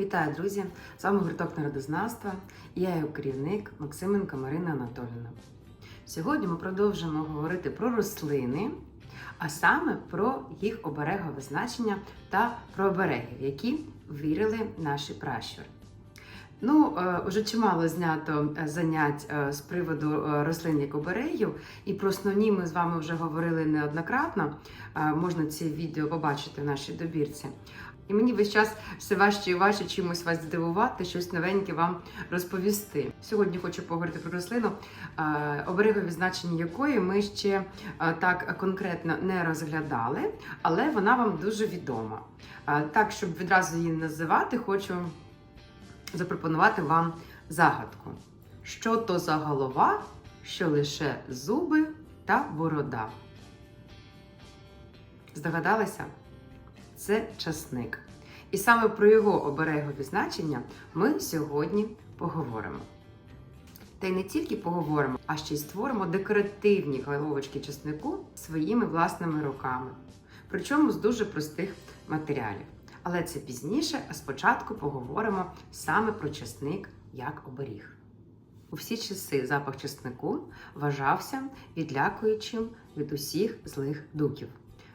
Вітаю, друзі! З вами гурток народознавства і я його керівник Максименко Марина Анатоліївна. Сьогодні ми продовжимо говорити про рослини, а саме про їх оберегове значення та про обереги, які вірили наші пращури. Ну, е, вже чимало знято е, занять е, з приводу е, рослин як оберегів, і про основні ми з вами вже говорили неоднократно. Е, Можна ці відео побачити в нашій добірці. І мені весь час все важче і важче чимось вас здивувати, щось новеньке вам розповісти. Сьогодні хочу поговорити про рослину, е, оберегові значення якої ми ще е, так конкретно не розглядали, але вона вам дуже відома. Е, Так, щоб відразу її називати, хочу запропонувати вам загадку. Що то за голова, що лише зуби та борода? Здогадалися? Це часник. І саме про його оберегові значення ми сьогодні поговоримо. Та й не тільки поговоримо, а ще й створимо декоративні головочки часнику своїми власними руками. Причому з дуже простих матеріалів. Але це пізніше, а спочатку поговоримо саме про часник як оберіг. У всі часи запах часнику вважався відлякуючим від усіх злих духів.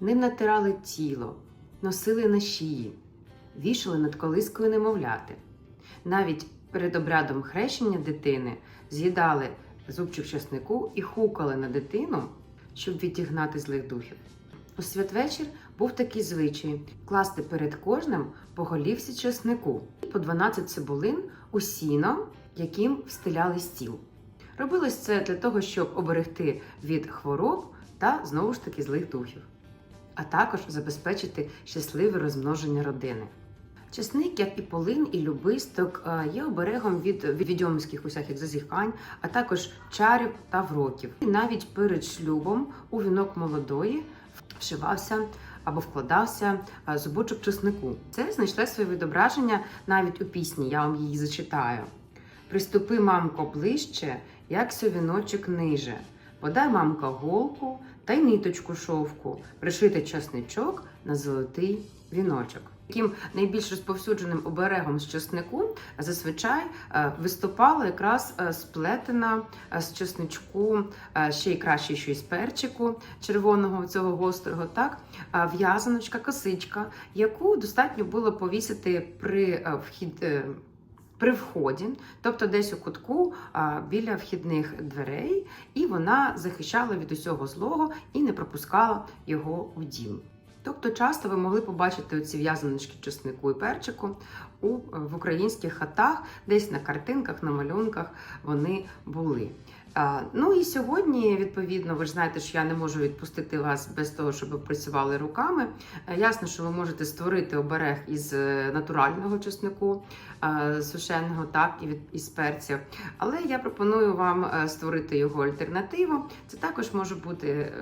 Ним натирали тіло, носили на шиї, вішали над колискою немовляти. Навіть перед обрядом хрещення дитини з'їдали зубчик часнику і хукали на дитину, щоб відігнати злих духів. У святвечір був такий звичай класти перед кожним по голівці чеснику, по 12 цибулин у сіно, яким встиляли стіл. Робилось це для того, щоб оберегти від хвороб та знову ж таки злих духів, а також забезпечити щасливе розмноження родини. Чесник, як і полин, і любисток, е, є оберегом від відьомських усяких зазіхань, а також чарів та вроків. І навіть перед шлюбом у вінок молодої вшивався або вкладався е, зубочок чеснику. Це знайшло своє відображення навіть у пісні. Я вам її зачитаю. Приступи, мамко, ближче, як совіночок ниже. Подай мамка голку та й ниточку шовку, пришити часничок на золотий віночок. Таким найбільш розповсюдженим оберегом з чеснику зазвичай е, виступала якраз е, сплетена е, з чесничку, е, ще й краще, що з перчику червоного цього гострого, так в'язаночка, косичка, яку достатньо було повісити при вхід. При вході, тобто десь у кутку а, біля вхідних дверей, і вона захищала від усього злого і не пропускала його в дім. Тобто часто ви могли побачити ці в'язаночки чеснику і перчику у, в українських хатах, десь на картинках, на малюнках вони були. Ну і сьогодні, відповідно, ви ж знаєте, що я не можу відпустити вас без того, щоб ви працювали руками. Е, Ясно, що ви можете створити оберег із е, натурального чеснику, е, сушеного, так, і від із перців. Але я пропоную вам створити його альтернативу. Це також може бути.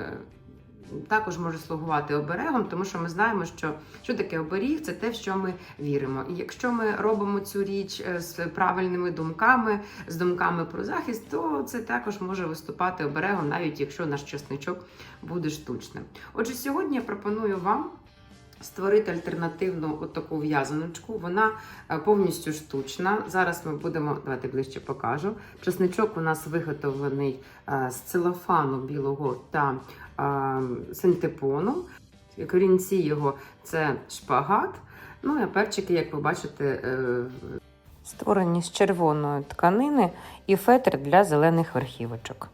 Також може слугувати оберегом, тому що ми знаємо, що, що таке оберіг це те, в що ми віримо. І якщо ми робимо цю річ е, з правильними думками, з думками про захист, то це також може виступати оберегом, навіть якщо наш чесничок буде штучним. Отже, сьогодні я пропоную вам. Створити альтернативну от таку в'язаночку. Вона е, повністю штучна. Зараз ми будемо, давайте ближче покажу. Чесничок у нас виготовлений е, з целофану білого та синтепону. Корінці його це шпагат. Ну і перчики, як ви бачите, е, створені з червоної тканини і фетр для зелених верхівочок.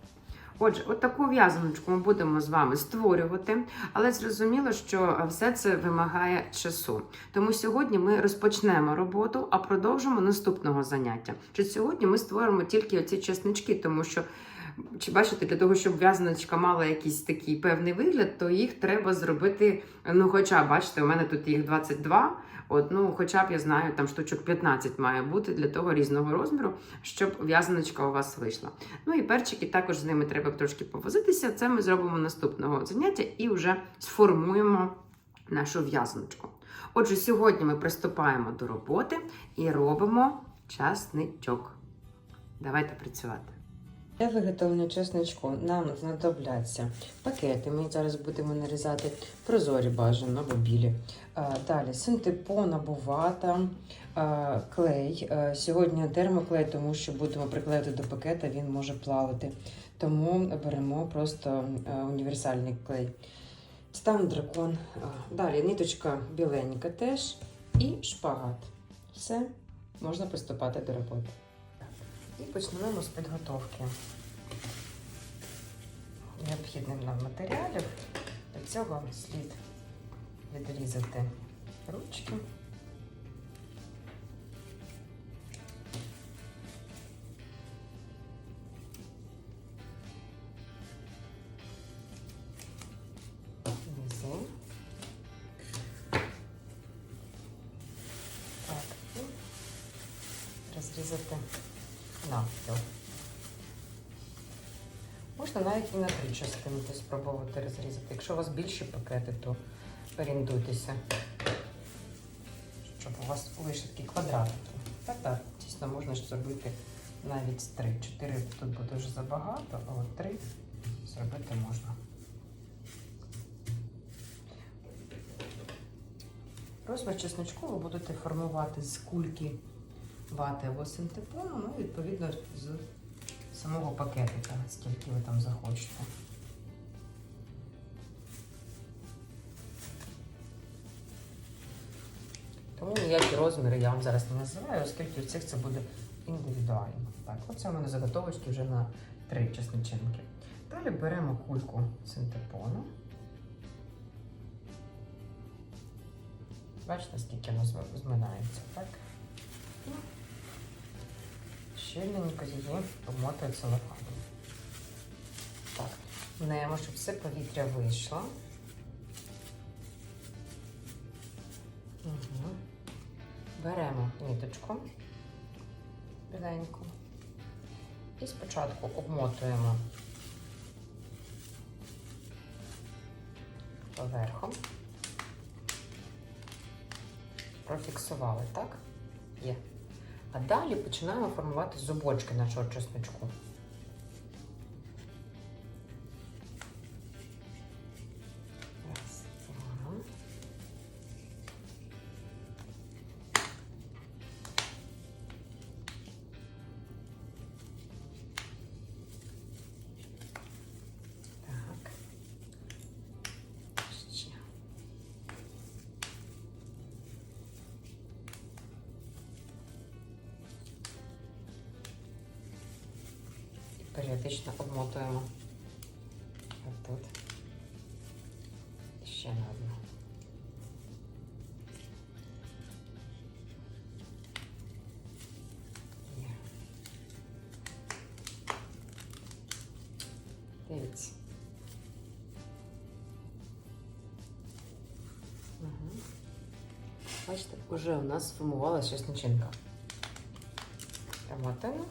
Отже, от таку в'язаночку ми будемо з вами створювати, але зрозуміло, що все це вимагає часу. Тому сьогодні ми розпочнемо роботу, а продовжимо наступного заняття. Чи сьогодні ми створимо тільки оці чеснички, тому що. Чи бачите, для того, щоб в'язаночка мала якийсь такий певний вигляд, то їх треба зробити. Ну, хоча, бачите, у мене тут їх 22. От, ну, хоча б я знаю, там штучок 15 має бути для того різного розміру, щоб в'язаночка у вас вийшла. Ну і перчики також з ними треба трошки повозитися. Це ми зробимо наступного заняття і вже сформуємо нашу в'язаночку. Отже, сьогодні ми приступаємо до роботи і робимо часничок. Давайте працювати. Для виготовлення чесничку нам знадобляться пакети. Ми зараз будемо нарізати прозорі бажано або білі. Далі синтепон або вата, клей. Сьогодні термоклей, тому що будемо приклеїти до пакета, він може плавати. Тому беремо просто універсальний клей. Стан дракон. Далі ниточка біленька теж і шпагат. Все, можна приступати до роботи. І почнемо з підготовки необхідним нам матеріалів. Для цього слід відрізати ручки. Так, і розрізати навпіл. Можна навіть і на три частини спробувати розрізати. Якщо у вас більші пакети, то орієнтуйтеся, щоб у вас вийшли такі квадратики. Так, так, дійсно можна ж зробити навіть три. Чотири тут буде вже забагато, а от три зробити можна. Розмір чесночку ви будете формувати з кульки вати або синтепону, ну, відповідно, з самого пакетика, скільки ви там захочете. Тому ніякі розміри я вам зараз не називаю, оскільки у всіх це буде індивідуально. Так, оце у мене заготовочки вже на три чесничинки. Далі беремо кульку синтепону. Бачите, скільки воно зминається, так? Щільненько її обмотує целофаном. Так, немо, щоб все повітря вийшло. Угу. Беремо ниточку біленьку і спочатку обмотуємо поверхом. Профіксували, так? Є. А далі починаємо формувати зубочки нашого чесночку. Періодично обмотуємо отут. І ще на одну. Дивіться. Угу. Бачите, вже у нас сформувалася чесничинка. Промотаємо.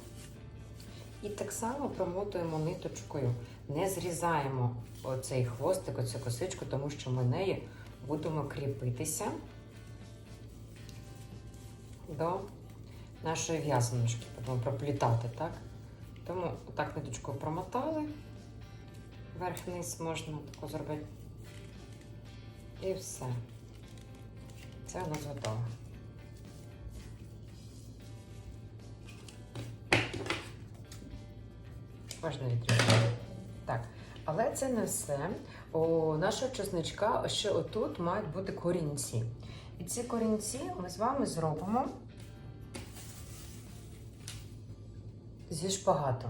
І так само промотуємо ниточкою. Не зрізаємо оцей хвостик, оцю косичку, тому що ми нею будемо кріпитися до нашої в'язаночки, будемо проплітати, так? Тому так ниточкою промотали. Верх-низ можна тако зробити. І все. Це у нас готово. Можна відрізати. Так, але це не все. У нашого чесничка ще отут мають бути корінці. І ці корінці ми з вами зробимо зі шпагату.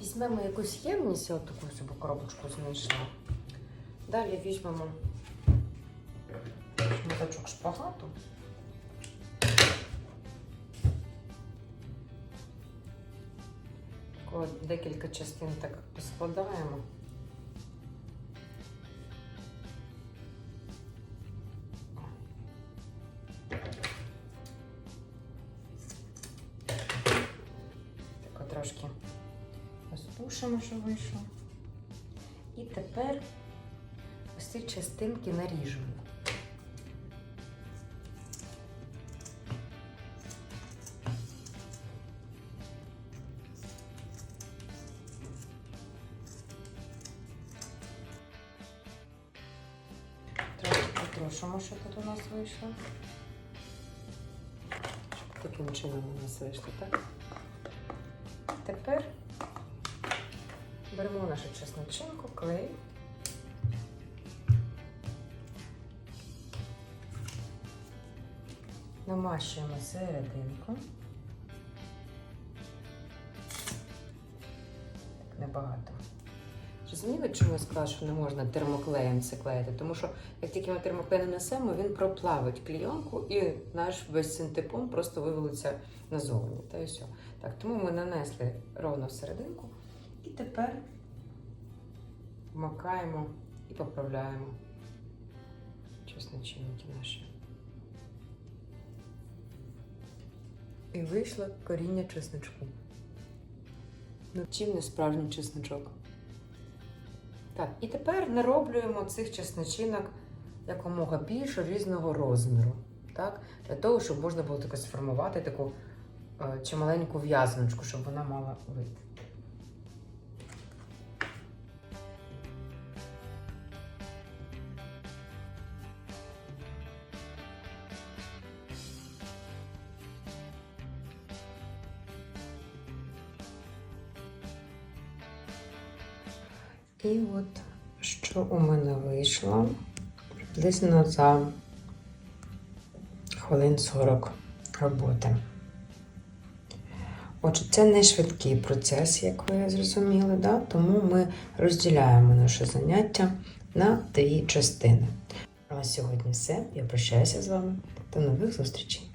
Візьмемо якусь ємність, от таку собі коробочку знайшла. Далі візьмемо шматочок шпагату. Тако декілька частин так складаємо. Так трошки розпушимо, що вийшло. І тепер ось ці частинки наріжемо. Запишемо, що тут у нас вийшло. Таким чином у нас вийшло, так? Тепер беремо нашу чесночинку, клей. Намащуємо серединку. Так, небагато. Зрозуміли, чому я сказала, що не можна термоклеєм це клеїти? Тому що як тільки ми термоклей нанесемо, він проплавить клійонку і наш весь синтепон просто вивалиться назовні. Та і все. Так, тому ми нанесли ровно в серединку і тепер вмикаємо і поправляємо чесночинки наші. І вийшло коріння чесночку. Ну, чим не справжній чесночок? Так, і тепер нароблюємо цих чесночинок якомога більше різного розміру. Так? Для того, щоб можна було таке сформувати таку е, чималеньку в'язаночку, щоб вона мала вид. І от що у мене вийшло приблизно за хвилин 40 роботи. Отже, це не швидкий процес, як ви зрозуміли, да? тому ми розділяємо наше заняття на дві частини. А сьогодні все. Я прощаюся з вами. До нових зустрічей!